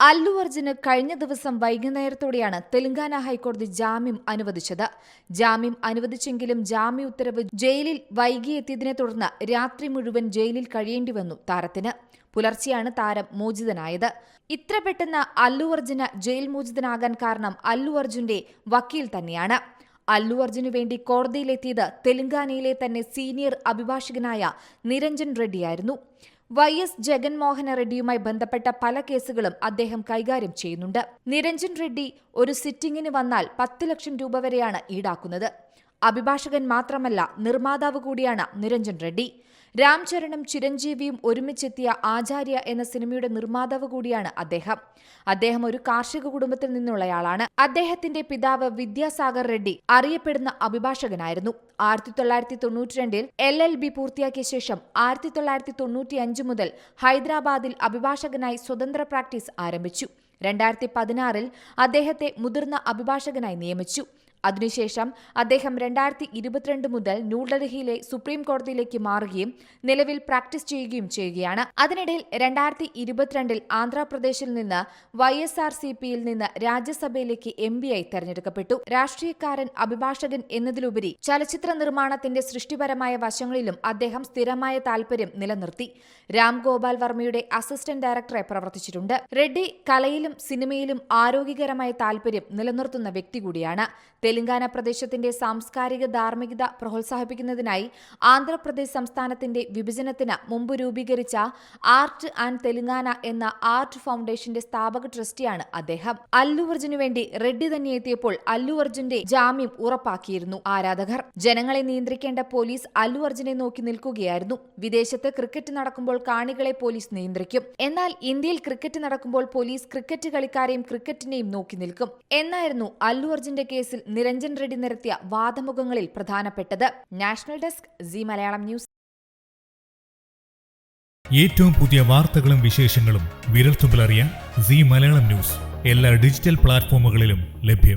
അല്ലു അർജുന് കഴിഞ്ഞ ദിവസം വൈകുന്നേരത്തോടെയാണ് തെലങ്കാന ഹൈക്കോടതി ജാമ്യം അനുവദിച്ചത്. ജാമ്യം അനുവദിച്ചെങ്കിലും ജാമ്യ ഉത്തരവ് ജയിലിൽ വൈകിയെത്തിയതിനെ തുടർന്ന് രാത്രി മുഴുവൻ ജയിലിൽ കഴിയേണ്ടി വന്നു താരത്തിന്. പുലർച്ചെയാണ് താരം മോചിതനായത്. ഇത്ര പെട്ടെന്ന് അല്ലു അർജുന് ജയിൽ മോചിതനാകാൻ കാരണം അല്ലു അർജുന്റെ വക്കീൽ തന്നെയാണ്. അല്ലു അർജുനു വേണ്ടി കോടതിയിലെത്തിയത് തെലങ്കാനയിലെ തന്നെ സീനിയർ അഭിഭാഷകനായ നിരഞ്ജൻ റെഡ്ഡിയായിരുന്നു. വൈ എസ് ജഗൻമോഹന റെഡ്ഡിയുമായി ബന്ധപ്പെട്ട പല കേസുകളും അദ്ദേഹം കൈകാര്യം ചെയ്യുന്നുണ്ട്. നിരഞ്ജൻ റെഡ്ഡി ഒരു സിറ്റിംഗിന് വന്നാൽ പത്ത് ലക്ഷം രൂപ വരെയാണ് ഈടാക്കുന്നത്. അഭിഭാഷകൻ മാത്രമല്ല നിർമ്മാതാവ് കൂടിയാണ് നിരഞ്ജൻ റെഡ്ഡി. രാംചരണും ചിരഞ്ജീവിയും ഒരുമിച്ചെത്തിയ ആചാര്യ എന്ന സിനിമയുടെ നിർമ്മാതാവ് കൂടിയാണ് അദ്ദേഹം. അദ്ദേഹം ഒരു കാർഷിക കുടുംബത്തിൽ നിന്നുള്ളയാളാണ്. അദ്ദേഹത്തിന്റെ പിതാവ് വിദ്യാസാഗർ റെഡ്ഡി അറിയപ്പെടുന്ന അഭിഭാഷകനായിരുന്നു. ആയിരത്തി തൊള്ളായിരത്തി തൊണ്ണൂറ്റിരണ്ടിൽ എൽ എൽ ബി പൂർത്തിയാക്കിയ ശേഷം ആയിരത്തി തൊള്ളായിരത്തി തൊണ്ണൂറ്റിയഞ്ച് മുതൽ ഹൈദരാബാദിൽ അഭിഭാഷകനായി സ്വതന്ത്ര പ്രാക്ടീസ് ആരംഭിച്ചു. രണ്ടായിരത്തി പതിനാറിൽ അദ്ദേഹത്തെ മുതിർന്ന അഭിഭാഷകനായി നിയമിച്ചു. അതിനുശേഷം അദ്ദേഹം രണ്ടായിരത്തി ഇരുപത്തിരണ്ട് മുതൽ ന്യൂഡൽഹിയിലെ സുപ്രീം കോടതിയിലേക്ക് മാറുകയും നിലവിൽ പ്രാക്ടീസ് ചെയ്യുകയും ചെയ്യുകയാണ്. അതിനിടയിൽ രണ്ടായിരത്തി ഇരുപത്തിരണ്ടിൽ ആന്ധ്രാപ്രദേശിൽ നിന്ന് വൈ എസ് ആർ സി പിയിൽ നിന്ന് രാജ്യസഭയിലേക്ക് എം പിയായി തെരഞ്ഞെടുക്കപ്പെട്ടു. രാഷ്ട്രീയക്കാരൻ അഭിഭാഷകൻ എന്നതിലുപരി ചലച്ചിത്ര നിർമ്മാണത്തിന്റെ സൃഷ്ടിപരമായ വശങ്ങളിലും അദ്ദേഹം സ്ഥിരമായ താൽപര്യം നിലനിർത്തി. രാം ഗോപാൽ വർമ്മയുടെ അസിസ്റ്റന്റ് ഡയറക്ടറെ പ്രവർത്തിച്ചിട്ടുണ്ട്. റെഡ്ഡി കലയിലും സിനിമയിലും ആരോഗ്യകരമായ താൽപര്യം നിലനിർത്തുന്ന വ്യക്തി കൂടിയാണ്. തെലങ്കാന പ്രദേശത്തിന്റെ സാംസ്കാരിക ധാർമ്മികത പ്രോത്സാഹിപ്പിക്കുന്നതിനായി ആന്ധ്രാപ്രദേശ് സംസ്ഥാനത്തിന്റെ വിഭജനത്തിന് മുമ്പ് രൂപീകരിച്ച ആർട്ട് ആൻഡ് തെലങ്കാന എന്ന ആർട്ട് ഫൗണ്ടേഷന്റെ സ്ഥാപക ട്രസ്റ്റിയാണ് അദ്ദേഹം. അല്ലു അർജുനു വേണ്ടി റെഡ്ഡി തന്നെ എത്തിയപ്പോൾ അല്ലു അർജുന്റെ ജാമ്യം ഉറപ്പാക്കിയിരുന്നു ആരാധകർ. ജനങ്ങളെ നിയന്ത്രിക്കേണ്ട പോലീസ് അല്ലു അർജുനെ നോക്കി നിൽക്കുകയായിരുന്നു. വിദേശത്ത് ക്രിക്കറ്റ് നടക്കുമ്പോൾ കാണികളെ പോലീസ് നിയന്ത്രിക്കും. എന്നാൽ ഇന്ത്യയിൽ ക്രിക്കറ്റ് നടക്കുമ്പോൾ പോലീസ് ക്രിക്കറ്റ് കളിക്കാരെയും ക്രിക്കറ്റിനെയും നോക്കി നിൽക്കും. എന്നായിരുന്നു അല്ലു അർജുന്റെ കേസിൽ നിരഞ്ജൻ റെഡ്ഡി നിരത്തിയ വാദമുഖങ്ങളിൽ പ്രധാനപ്പെട്ടത്. National desk C Malayalam news. ഏറ്റവും പുതിയ വാർത്തകളും വിശേഷങ്ങളും വിരൽത്തുമ്പിലറിയാൻ സി മലയാളം ന്യൂസ് എല്ലാ ഡിജിറ്റൽ പ്ലാറ്റ്ഫോമുകളിലും ലഭ്യം.